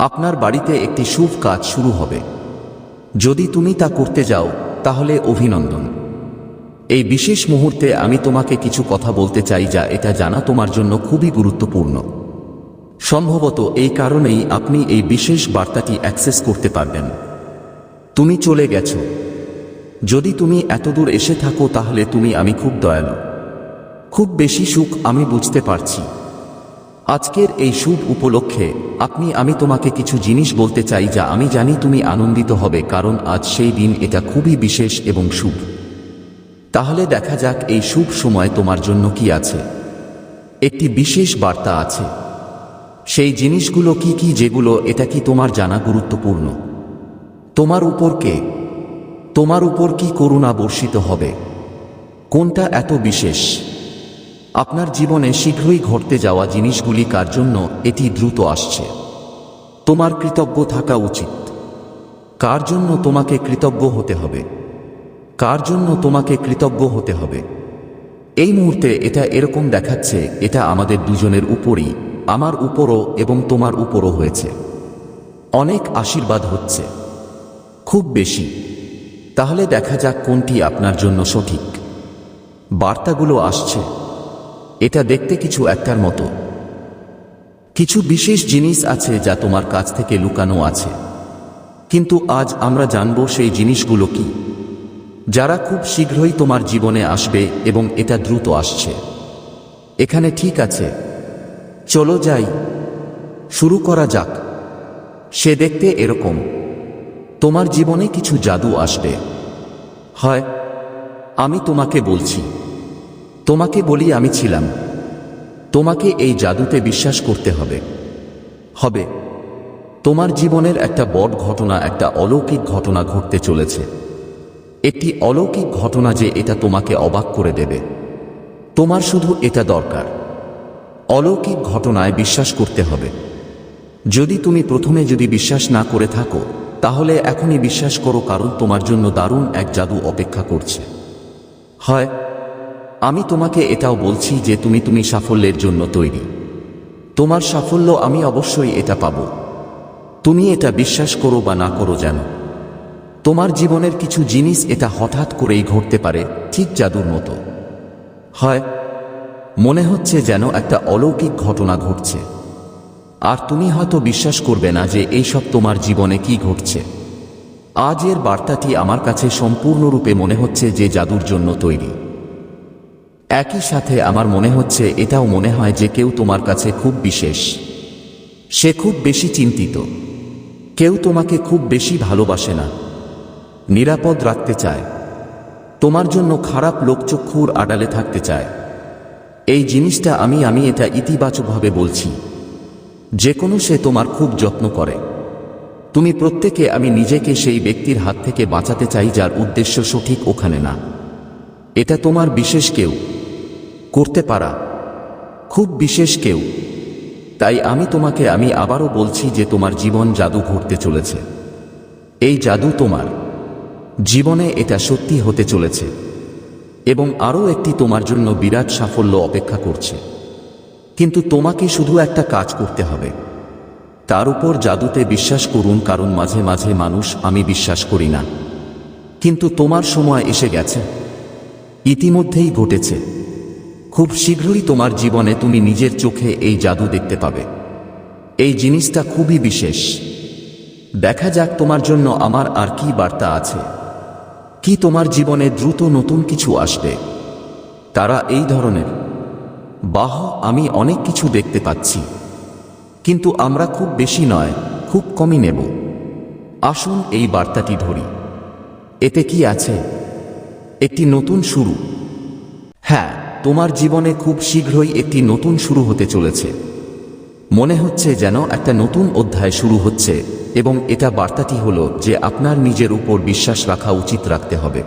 আপনার বাড়িতে একটি শুভ কাজ শুরু হবে। যদি তুমি তা করতে যাও, তাহলে অভিনন্দন। এই বিশেষ মুহূর্তে আমি তোমাকে কিছু কথা বলতে চাই যা এটা জানা তোমার জন্য খুবই গুরুত্বপূর্ণ। সম্ভবত এই কারণেই আপনি এই বিশেষ বার্তাটি অ্যাক্সেস করতে পারবেন। তুমি চলে গেছো। যদি তুমি এতদূর এসে থাকো, তাহলে তুমি আমি খুব দয়ালু। খুব বেশি সুখ আমি বুঝতে পারছি। আজকের এই শুভ উপলক্ষে আপনি, আমি তোমাকে কিছু জিনিস বলতে চাই যা আমি জানি তুমি আনন্দিত হবে, কারণ আজ সেই দিন এটা খুবই বিশেষ এবং শুভ। তাহলে দেখা যাক এই শুভ সময় তোমার জন্য কি আছে। একটি বিশেষ বার্তা আছে। সেই জিনিসগুলো কি কি, যেগুলো এটা কি তোমার জানা গুরুত্বপূর্ণ? তোমার উপর কে? তোমার উপর কি করুণা বর্ষিত হবে? কোনটা এত বিশেষ? আপনার জীবনে শীঘ্রই ঘটতে যাওয়া জিনিসগুলি কার জন্য এটি দ্রুত আসছে। তোমার কৃতজ্ঞ থাকা উচিত। কার জন্য তোমাকে কৃতজ্ঞ হতে হবে? কার জন্য তোমাকে কৃতজ্ঞ হতে হবে? এই মুহূর্তে এটা এরকম দেখাচ্ছে, এটা আমাদের দুজনের উপরই, আমার উপরও এবং তোমার উপরও হয়েছে। অনেক আশীর্বাদ হচ্ছে। খুব বেশি। তাহলে দেখা যাক কোনটি আপনার জন্য সঠিক। বার্তাগুলো আসছে। এটা দেখতে কিছু একটার মতো। কিছু বিশেষ জিনিস আছে যা তোমার কাছ থেকে লুকানো আছে। কিন্তু আজ আমরা জানব সেই জিনিসগুলো কি। যারা খুব শীঘ্রই তোমার জীবনে আসবে এবং এটা দ্রুত আসছে। এখানে ঠিক আছে। চলো যাই। শুরু করা যাক। সে দেখতে এরকম। তোমার জীবনে কিছু জাদু আসবে। হয়, আমি তোমাকে বলছি। তোমাকে বলি আমি ছিলাম। তোমাকে এই জাদুতে বিশ্বাস করতে হবে। হবে। তোমার জীবনের একটা বড় ঘটনা, একটা অলৌকিক ঘটনা ঘটতে চলেছে। একটি অলৌকিক ঘটনা যে এটা তোমাকে অবাক করে দেবে। তোমার শুধু এটা দরকার। অলৌকিক ঘটনায় বিশ্বাস করতে হবে। যদি তুমি প্রথমে যদি বিশ্বাস না করে থাকো, তাহলে এখনই বিশ্বাস করো কারণ তোমার জন্য দারুণ এক জাদু অপেক্ষা করছে। হয় আমি তোমাকে এটাও বলছি যে তুমি তুমি সাফল্যের জন্য তৈরি। তোমার সাফল্য আমি অবশ্যই এটা পাব। তুমি এটা বিশ্বাস করো বা না করো জানো তোমার জীবনের কিছু জিনিস এটা হঠাৎ করেই ঘটতে পারে, ঠিক জাদুর মতো। হয়, মনে হচ্ছে যেন একটা অলৌকিক ঘটনা ঘটছে। আর তুমি হয়তো বিশ্বাস করবে না যে এইসব তোমার জীবনে কি ঘটছে। আজ এর বার্তাটি আমার কাছে সম্পূর্ণরূপে মনে হচ্ছে যে জাদুর জন্য তৈরি। একই সাথে আমার মনে হচ্ছে এটাও মনে হয় যে কেউ তোমার কাছে খুব বিশেষ। সে খুব বেশি চিন্তিত। কেউ তোমাকে খুব বেশি ভালোবাসে না। নিরাপদ রাখতে চায়। তোমার জন্য খারাপ লোকচক্ষুর আড়ালে থাকতে চায়। এই জিনিসটা আমি আমি এটা ইতিবাচকভাবে বলছি। যে কোনো সে তোমার খুব যত্ন করে। তুমি প্রত্যেকে, আমি নিজেকে সেই ব্যক্তির হাত থেকে বাঁচাতে চাই যার উদ্দেশ্য সঠিক ওখানে না। এটা তোমার বিশেষ কেউ। করতে পারা। খুব বিশেষ কেউ। তাই আমি তোমাকে, আমি আবারও বলছি যে তোমার জীবন জাদু ঘটতে চলেছে। এই জাদু তোমার। জীবনে এটা সত্যি হতে চলেছে। এবং আরও একটি তোমার জন্য বিরাট সাফল্য অপেক্ষা করছে। কিন্তু তোমাকে শুধু একটা কাজ করতে হবে। তার উপর জাদুতে বিশ্বাস করুন, কারণ মাঝে মাঝে মানুষ, আমি বিশ্বাস করি না। কিন্তু তোমার সময় এসে গেছে। ইতিমধ্যেই ঘটেছে। খুব শীঘ্রই তোমার জীবনে তুমি নিজের চোখে এই জাদু দেখতে পাবে। এই জিনিসটা খুবই বিশেষ। দেখা যাক তোমার জন্য আমার আর কি বার্তা আছে। কি তোমার জীবনে দ্রুত নতুন কিছু আসবে। তারা এই ধরনের। বাহ, আমি অনেক কিছু দেখতে পাচ্ছি। কিন্তু আমরা খুব বেশি নয়, খুব কমই নেব। আসুন এই বার্তাটি ধরি। এতে কি আছে? একটি নতুন শুরু। হ্যাঁ তোমার জীবনে খুব শীঘ্রই একটি নতুন শুরু হতে চলেছে। মনে হচ্ছে যেন একটা নতুন অধ্যায় শুরু হচ্ছে, এবং এটা বার্তাটি হলো যে আপনার নিজের উপর বিশ্বাস রাখা উচিত রাখতে হবে।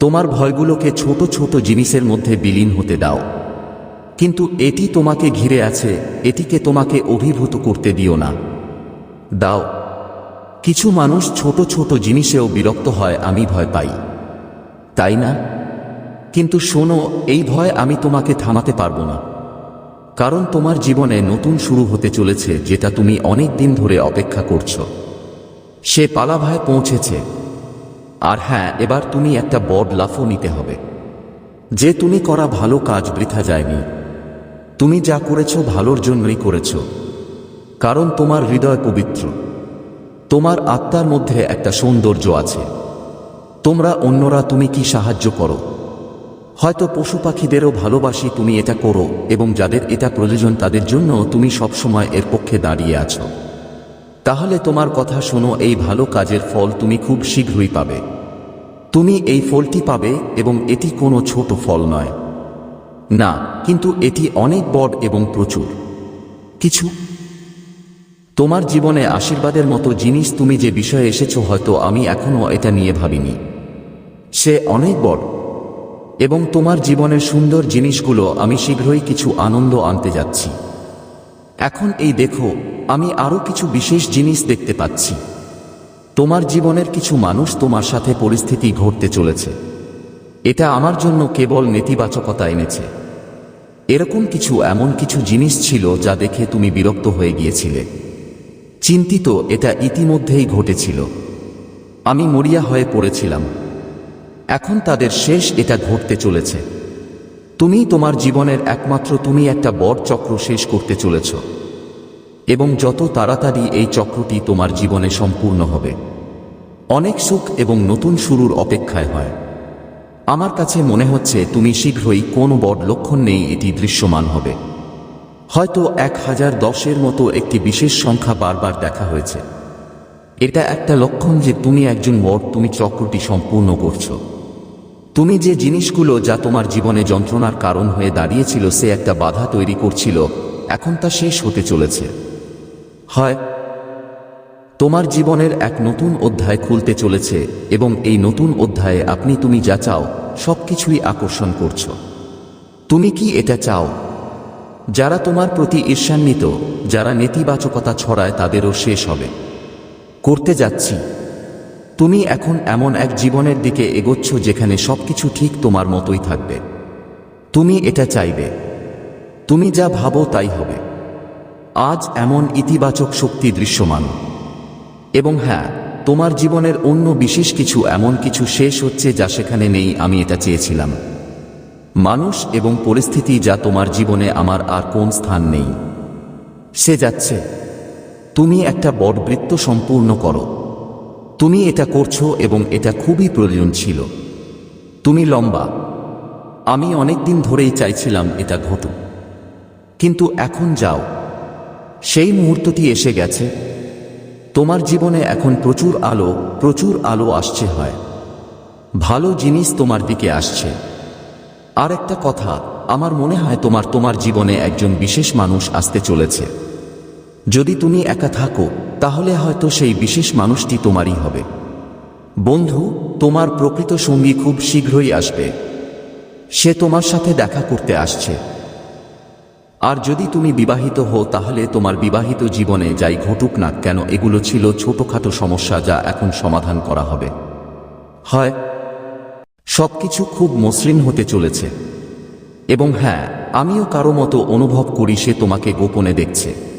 তোমার ভয়গুলোকে ছোট ছোট জিনিসের মধ্যে বিলীন হতে দাও। কিন্তু এটি তোমাকে ঘিরে আছে, এটিকে তোমাকে অভিভূত করতে দিও না। দাও। কিছু মানুষ ছোট ছোট জিনিসেও বিরক্ত হয়, আমি ভয় পাই। তাই না? কিন্তু শোনো, এই ভয় আমি তোমাকে থামাতে পারব না। কারণ তোমার জীবনে নতুন শুরু হতে চলেছে, যেটা তুমি অনেক দিন ধরে অপেক্ষা করছ। সে পালাভায় পৌঁছেছে। আর হ্যাঁ এবার তুমি একটা বড় লাফও নিতে হবে। যে তুমি করা ভালো কাজ বৃথা যায়নি। তুমি যা করেছ ভালোর জন্যই করেছ। কারণ তোমার হৃদয় পবিত্র। তোমার আত্মার মধ্যে একটা সৌন্দর্য আছে। তোমরা অন্যরা তুমি কি সাহায্য করো? হয়তো পশু পাখিদেরও ভালোবাসি তুমি এটা করো, এবং যাদের এটা প্রয়োজন তাদের জন্য তুমি সবসময় এর পক্ষে দাঁড়িয়ে আছো। তাহলে তোমার কথা শোনো, এই ভালো কাজের ফল তুমি খুব শীঘ্রই পাবে। তুমি এই ফলটি পাবে, এবং এটি কোনো ছোট ফল নয়। না, কিন্তু এটি অনেক বড় এবং প্রচুর। কিছু। তোমার জীবনে আশীর্বাদের মতো জিনিস তুমি যে বিষয়ে এসেছ হয়তো আমি এখনও এটা নিয়ে ভাবিনি। সে অনেক বড়। এবং তোমার জীবনের সুন্দর জিনিসগুলো আমি শীঘ্রই কিছু আনন্দ আনতে যাচ্ছি। এখন এই দেখো, আমি আরও কিছু বিশেষ জিনিস দেখতে পাচ্ছি। তোমার জীবনের কিছু মানুষ তোমার সাথে পরিস্থিতি ঘটতে চলেছে। এটা আমার জন্য কেবল নেতিবাচকতা এনেছে। এরকম কিছু এমন কিছু জিনিস ছিল যা দেখে তুমি বিরক্ত হয়ে গিয়েছিলে। চিন্তিত এটা ইতিমধ্যেই ঘটেছিল। আমি মরিয়া হয়ে পড়েছিলাম। এখন তাদের শেষ এটা ঘটতে চলেছে। তুমি তোমার জীবনের একমাত্র তুমি একটা বড় চক্র শেষ করতে চলেছ। এবং যত তাড়াতাড়ি এই চক্রটি তোমার জীবনে সম্পূর্ণ হবে। অনেক সুখ এবং নতুন শুরুর অপেক্ষায় হয়। আমার কাছে মনে হচ্ছে তুমি শীঘ্রই কোনো বড় লক্ষণ নেই এটি দৃশ্যমান হবে। হয়তো এক হাজার দশের মতো একটি বিশেষ সংখ্যা বারবার দেখা হয়েছে। এটা একটা লক্ষণ যে তুমি একজন বড় তুমি চক্রটি সম্পূর্ণ করছ। তুমি যে জিনিসগুলো যা তোমার জীবনে যন্ত্রণার কারণ হয়ে দাঁড়িয়েছিল সে একটা বাধা তৈরি করছিল, এখন তা শেষ হতে চলেছে। হয়, তোমার জীবনের এক নতুন অধ্যায় খুলতে চলেছে এবং এই নতুন অধ্যায়ে আপনি তুমি যা চাও, সবকিছুই আকর্ষণ করছ। তুমি কি এটা চাও? যারা তোমার প্রতি ঈর্ষান্বিত, যারা নেতিবাচকতা ছড়ায় তাদেরও শেষ হবে। করতে যাচ্ছি। তুমি এখন এমন এক জীবনের দিকে এগোচ্ছ যেখানে সবকিছু ঠিক তোমার মতোই থাকবে। তুমি এটা চাইবে। তুমি যা ভাবো তাই হবে। আজ এমন ইতিবাচক শক্তি দৃশ্যমান। এবং হ্যাঁ তোমার জীবনের অন্য বিশেষ কিছু এমন কিছু শেষ হচ্ছে যা সেখানে নেই, আমি এটা চেয়েছিলাম। মানুষ এবং পরিস্থিতি যা তোমার জীবনে আমার আর কোন স্থান নেই। সে যাচ্ছে। তুমি একটা বড় বৃত্ত সম্পূর্ণ করো। তুমি এটা করছ এবং এটা খুবই প্রয়োজন ছিল। তুমি লম্বা। আমি অনেক দিন ধরেই চাইছিলাম এটা ঘটুক। কিন্তু এখন যাও। সেই মুহূর্তটি এসে গেছে। তোমার জীবনে এখন প্রচুর আলো প্রচুর আলো আসছে হয়। ভালো জিনিস তোমার দিকে আসছে। আর একটা কথা, আমার মনে হয় তোমার তোমার জীবনে একজন বিশেষ মানুষ আসতে চলেছে। যদি তুমি একা থাকো, তাহলে হয়তো সেই বিশেষ মানুষটি তোমারই হবে। বন্ধু, তোমার প্রকৃত সঙ্গী খুব শীঘ্রই আসবে। সে তোমার সাথে দেখা করতে আসছে। আর যদি তুমি বিবাহিত হও, তাহলে তোমার বিবাহিত জীবনে যাই ঘটুক না কেন, এগুলো ছিল ছোটখাটো সমস্যা যা এখন সমাধান করা হবে। হয়, সবকিছু খুব মসৃণ হতে চলেছে। এবং হ্যাঁ আমিও কারও মতো অনুভব করি সে তোমাকে গোপনে দেখছে।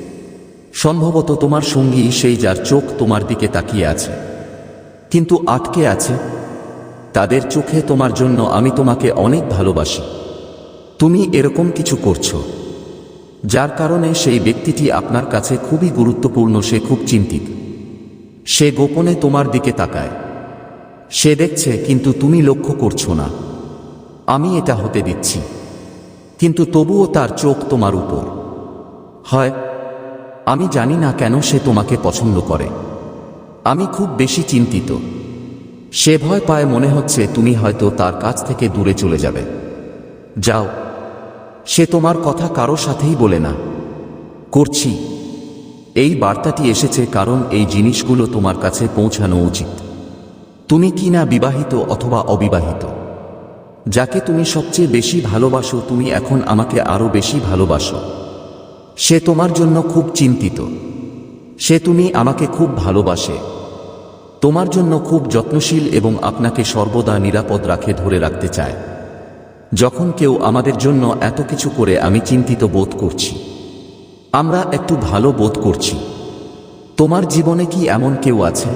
সম্ভবত তোমার সঙ্গী সেই যার চোখ তোমার দিকে তাকিয়ে আছে। কিন্তু আটকে আছে। তাদের চোখে তোমার জন্য আমি তোমাকে অনেক ভালোবাসি। তুমি এরকম কিছু করছ। যার কারণে সেই ব্যক্তিটি আপনার কাছে খুবই গুরুত্বপূর্ণ, সে খুব চিন্তিত। সে গোপনে তোমার দিকে তাকায়। সে দেখছে, কিন্তু তুমি লক্ষ্য করছ না। আমি এটা হতে দিচ্ছি। কিন্তু তবুও তার চোখ তোমার উপর। হয় আমি জানি না কেন সে তোমাকে পছন্দ করে। আমি খুব বেশি চিন্তিত। সে ভয় পায় মনে হচ্ছে তুমি হয়তো তার কাছ থেকে দূরে চলে যাবে। যাও। সে তোমার কথা কারও সাথেই বলে না। করছি। এই বার্তাটি এসেছে কারণ এই জিনিসগুলো তোমার কাছে পৌঁছানো উচিত। তুমি কি না বিবাহিত অথবা অবিবাহিত? যাকে তুমি সবচেয়ে বেশি ভালোবাসো, তুমি এখন আমাকে আরও বেশি ভালোবাসো। সে তোমার জন্য খুব চিন্তিত। সে তুমি আমাকে খুব ভালোবাসে। তোমার জন্য খুব যত্নশীল এবং আপনাকে সর্বদা নিরাপদ রাখে ধরে রাখতে চায়। যখন কেউ আমাদের জন্য এত কিছু করে আমি চিন্তিত বোধ করছি। আমরা একটু ভালো বোধ করছি। তোমার জীবনে কি এমন কেউ আছে?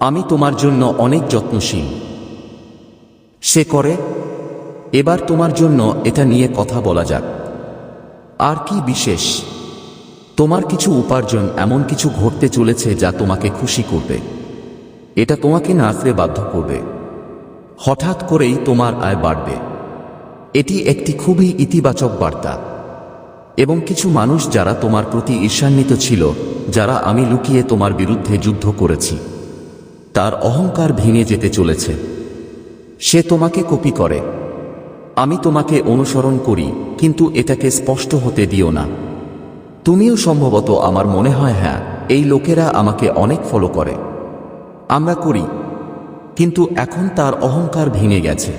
আমি তোমার জন্য অনেক যত্নশীল। সে করে, এবার তোমার জন্য এটা নিয়ে কথা বলা যাক। আর কি বিশেষ? তোমার কিছু উপার্জন এমন কিছু ঘটতে চলেছে যা তোমাকে খুশি করবে। এটা তোমাকে নাচতে বাধ্য করবে। হঠাৎ করেই তোমার আয় বাড়বে। এটি একটি খুবই ইতিবাচক বার্তা। এবং কিছু মানুষ যারা তোমার প্রতি ঈর্ষান্বিত ছিল, যারা আমি লুকিয়ে তোমার বিরুদ্ধে যুদ্ধ করেছি, তার অহংকার ভেঙে যেতে চলেছে। সে তোমাকে কপি করে। আমি তোমাকে অনুসরণ করি, কিন্তু এটাকে স্পষ্ট হতে দিও না। তুমিও সম্ভবত আমার মনে হয় হ্যাঁ এই লোকেরা আমাকে অনেক ফলো করে। আমরা করি, কিন্তু এখন তার অহংকার ভেঙে গেছে।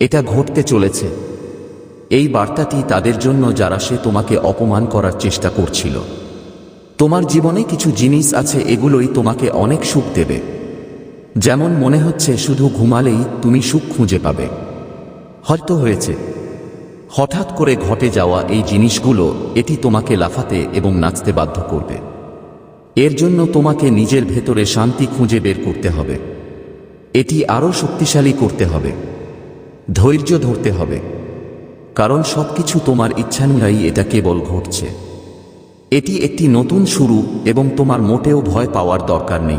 এটা ঘটতে চলেছে। এই বার্তাটি তাদের জন্য যারা সে তোমাকে অপমান করার চেষ্টা করছিল। তোমার জীবনে কিছু জিনিস আছে, এগুলোই তোমাকে অনেক সুখ দেবে। যেমন মনে হচ্ছে শুধু ঘুমালেই তুমি সুখ খুঁজে পাবে। হয়তো হয়েছে। হঠাৎ করে ঘটে যাওয়া এই জিনিসগুলো এটি তোমাকে লাফাতে এবং নাচতে বাধ্য করবে। এর জন্য তোমাকে নিজের ভেতরে শান্তি খুঁজে বের করতে হবে। এটি আরও শক্তিশালী করতে হবে। ধৈর্য ধরতে হবে। কারণ সবকিছু তোমার ইচ্ছানুযায়ী এটা কেবল ঘটছে। এটি একটি নতুন শুরু এবং তোমার মোটেও ভয় পাওয়ার দরকার নেই।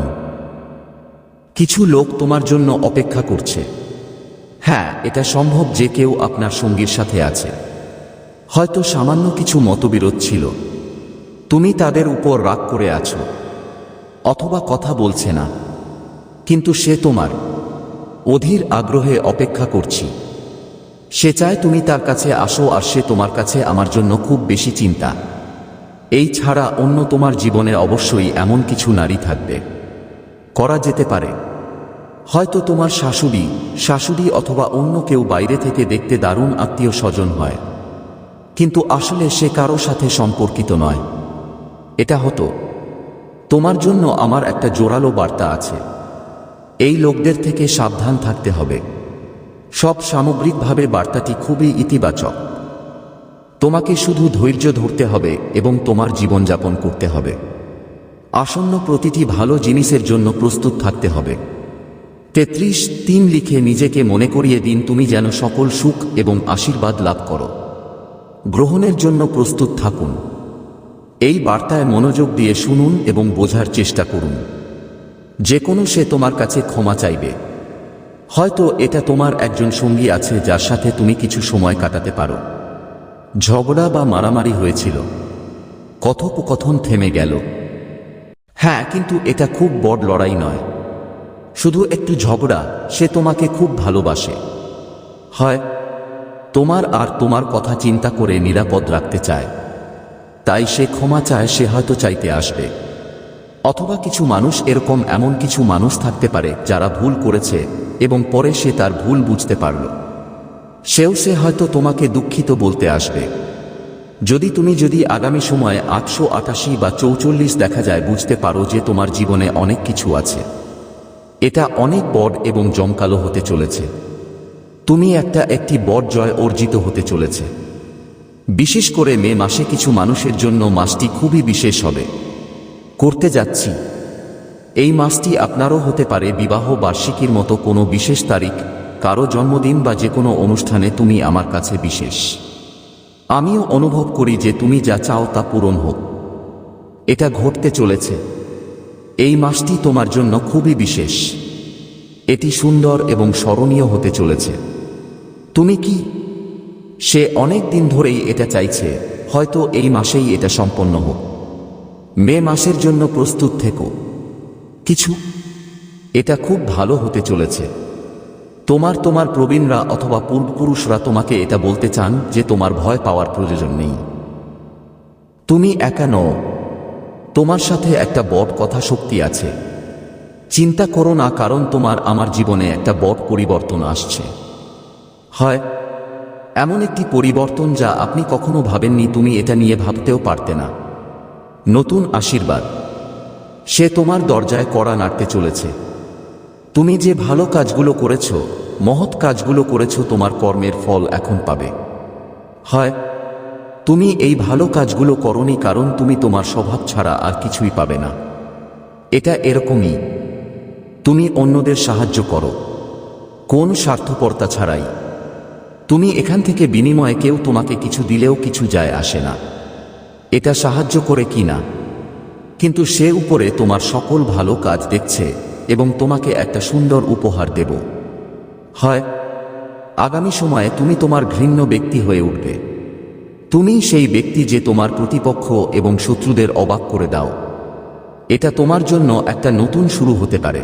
কিছু লোক তোমার জন্য অপেক্ষা করছে। হ্যাঁ এটা সম্ভব যে কেউ আপনার সঙ্গীর সাথে আছে। হয়তো সামান্য কিছু মতবিরোধ ছিল। তুমি তাদের উপর রাগ করে আছো। অথবা কথা বলছে না। কিন্তু সে তোমার। অধীর আগ্রহে অপেক্ষা করছি। সে চায় তুমি তার কাছে আসো আর সে তোমার কাছে আমার জন্য খুব বেশি চিন্তা। এই ছাড়া অন্য তোমার জীবনে অবশ্যই এমন কিছু নারী থাকবে। করা যেতে পারে। হয়তো তোমার শাশুড়ি শাশুড়ি অথবা অন্য কেউ বাইরে থেকে দেখতে দারুণ আত্মীয় স্বজন হয়। কিন্তু আসলে সে কারও সাথে সম্পর্কিত নয়। এটা হতো। তোমার জন্য আমার একটা জোরালো বার্তা আছে। এই লোকদের থেকে সাবধান থাকতে হবে। সব সামগ্রিকভাবে বার্তাটি খুবই ইতিবাচক। তোমাকে শুধু ধৈর্য ধরতে হবে এবং তোমার জীবনযাপন করতে হবে। আসন্ন প্রতিটি ভালো জিনিসের জন্য প্রস্তুত থাকতে হবে। তেত্রিশ তিন লিখে নিজেকে মনে করিয়ে দিন তুমি যেন সকল সুখ এবং আশীর্বাদ লাভ করো। গ্রহণের জন্য প্রস্তুত থাকুন। এই বার্তায় মনোযোগ দিয়ে শুনুন এবং বোঝার চেষ্টা করুন। যে কোনো সে তোমার কাছে ক্ষমা চাইবে। হয়তো এটা তোমার একজন সঙ্গী আছে যার সাথে তুমি কিছু সময় কাটাতে পারো। ঝগড়া বা মারামারি হয়েছিল। কথোপকথন থেমে গেল। হ্যাঁ কিন্তু এটা খুব বড় লড়াই নয়। শুধু একটু ঝগড়া সে তোমাকে খুব ভালোবাসে। হয়, তোমার আর তোমার কথা চিন্তা করে নিরাপদ রাখতে চায়। তাই সে ক্ষমা চায়, সে হয়তো চাইতে আসবে। অথবা কিছু মানুষ এরকম এমন কিছু মানুষ থাকতে পারে যারা ভুল করেছে এবং পরে সে তার ভুল বুঝতে পারল। সেও সে হয়তো তোমাকে দুঃখিত বলতে আসবে। যদি তুমি যদি আগামী সময়ে আটশো আটাশি বা চৌচল্লিশ দেখা যায়, বুঝতে পারো যে তোমার জীবনে অনেক কিছু আছে। এটা অনেক বড় এবং জমকালো হতে চলেছে। তুমি একটা একটি বড় জয় অর্জিত হতে চলেছে। বিশেষ করে মে মাসে কিছু মানুষের জন্য মাসটি খুবই বিশেষ হবে। করতে যাচ্ছি। এই মাসটি আপনারও হতে পারে বিবাহ বার্ষিকীর মতো কোনো বিশেষ তারিখ, কারও জন্মদিন বা যে কোনো অনুষ্ঠানে তুমি আমার কাছে বিশেষ। আমিও অনুভব করি যে তুমি যা চাও তা পূরণ হোক। এটা ঘটতে চলেছে। এই মাসটি তোমার জন্য খুবই বিশেষ। এটি সুন্দর এবং স্মরণীয় হতে চলেছে। তুমি কি? সে অনেক দিন ধরেই এটা চাইছে, হয়তো এই মাসেই এটা সম্পন্ন হোক। মে মাসের জন্য প্রস্তুত থেকো। কিছু? এটা খুব ভালো হতে চলেছে। তোমার তোমার প্রবীণরা অথবা পূর্বপুরুষরা তোমাকে এটা বলতে চান যে তোমার ভয় পাওয়ার প্রয়োজন নেই। তুমি একা নও তোমার সাথে একটা বট কথা শক্তি আছে। চিন্তা করো না কারণ তোমার আমার জীবনে একটা বট পরিবর্তন আসছে। হয়, এমন একটি পরিবর্তন যা আপনি কখনো ভাবেননি তুমি এটা নিয়ে ভাবতেও পারতে না। নতুন আশীর্বাদ। সে তোমার দরজায় কড়া নাড়তে চলেছে। তুমি যে ভালো কাজগুলো করেছ, মহৎ কাজগুলো করেছ তোমার কর্মের ফল এখন পাবে। হয় তুমি এই ভালো কাজগুলো করনি কারণ তুমি তোমার স্বভাব ছাড়া আর কিছুই পাবে না। এটা এরকমই। তুমি অন্যদের সাহায্য করো। কোন স্বার্থপরতা ছাড়াই। তুমি এখান থেকে বিনিময়ে কেউ তোমাকে কিছু দিলেও কিছু যায় আসে না। এটা সাহায্য করে কি না? কিন্তু সে উপরে তোমার সকল ভালো কাজ দেখছে এবং তোমাকে একটা সুন্দর উপহার দেব। হয়, আগামী সময়ে তুমি তোমার ঘৃণ্য ব্যক্তি হয়ে উঠবে। তুমি সেই ব্যক্তি যে তোমার প্রতিপক্ষ এবং শত্রুদের অবাক করে দাও। এটা তোমার জন্য একটা নতুন শুরু হতে পারে।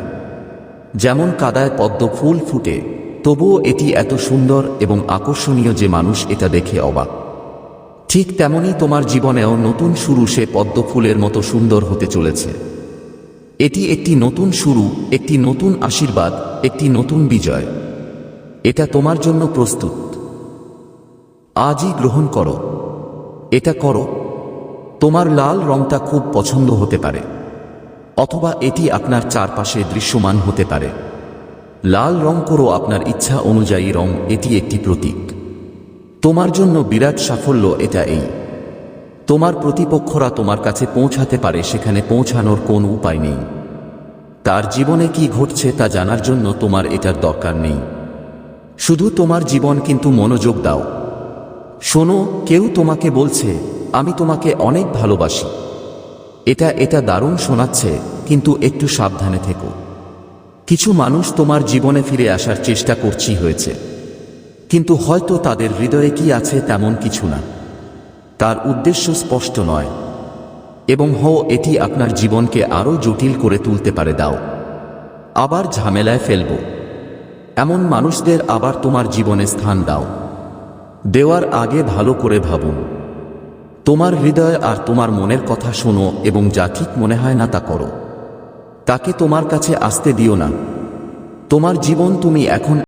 যেমন কাদায় পদ্ম ফুল ফুটে, তবুও এটি এত সুন্দর এবং আকর্ষণীয় যে মানুষ এটা দেখে অবাক। ঠিক তেমনি তোমার জীবনেও নতুন শুরু সে পদ্ম ফুলের মতো সুন্দর হতে চলেছে। এটি একটি নতুন শুরু, একটি নতুন আশীর্বাদ, একটি নতুন বিজয়। এটা তোমার জন্য প্রস্তুত। আজই গ্রহণ করো। এটা করো। তোমার লাল রংটা খুব পছন্দ হতে পারে, অথবা এটি আপনার চারপাশে দৃশ্যমান হতে পারে। লাল রং করো আপনার ইচ্ছা অনুযায়ী রং, এটি একটি প্রতীক। তোমার জন্য বিরাট সাফল্য এটা এই। তোমার প্রতিপক্ষরা তোমার কাছে পৌঁছাতে পারে, সেখানে পৌঁছানোর কোন উপায় নেই। তার জীবনে কি ঘটছে তা জানার জন্য তোমার এটার দরকার নেই। শুধু তোমার জীবন কিন্তু মনোযোগ দাও। শোনো, কেউ তোমাকে বলছে, আমি তোমাকে অনেক ভালোবাসি। এটা এটা দারুণ শোনাচ্ছে, কিন্তু একটু সাবধানে থেকো। কিছু মানুষ তোমার জীবনে ফিরে আসার চেষ্টা করছি হয়েছে। কিন্তু হয়তো তাদের হৃদয়ে কি আছে তেমন কিছু না। তার উদ্দেশ্য স্পষ্ট নয়। এবং হো, এটি আপনার জীবনকে আরও জটিল করে তুলতে পারে, দাও। আবার ঝামেলায় ফেলব। এমন মানুষদের আবার তোমার জীবনে স্থান দাও। দেওয়ার আগে ভালো করে ভাবুন। তোমার হৃদয় আর তোমার মনের কথা শোনো এবং যা ঠিক মনে হয় না তা করো। তাকে তোমার কাছে আসতে দিও না। তোমার জীবন তুমি এখন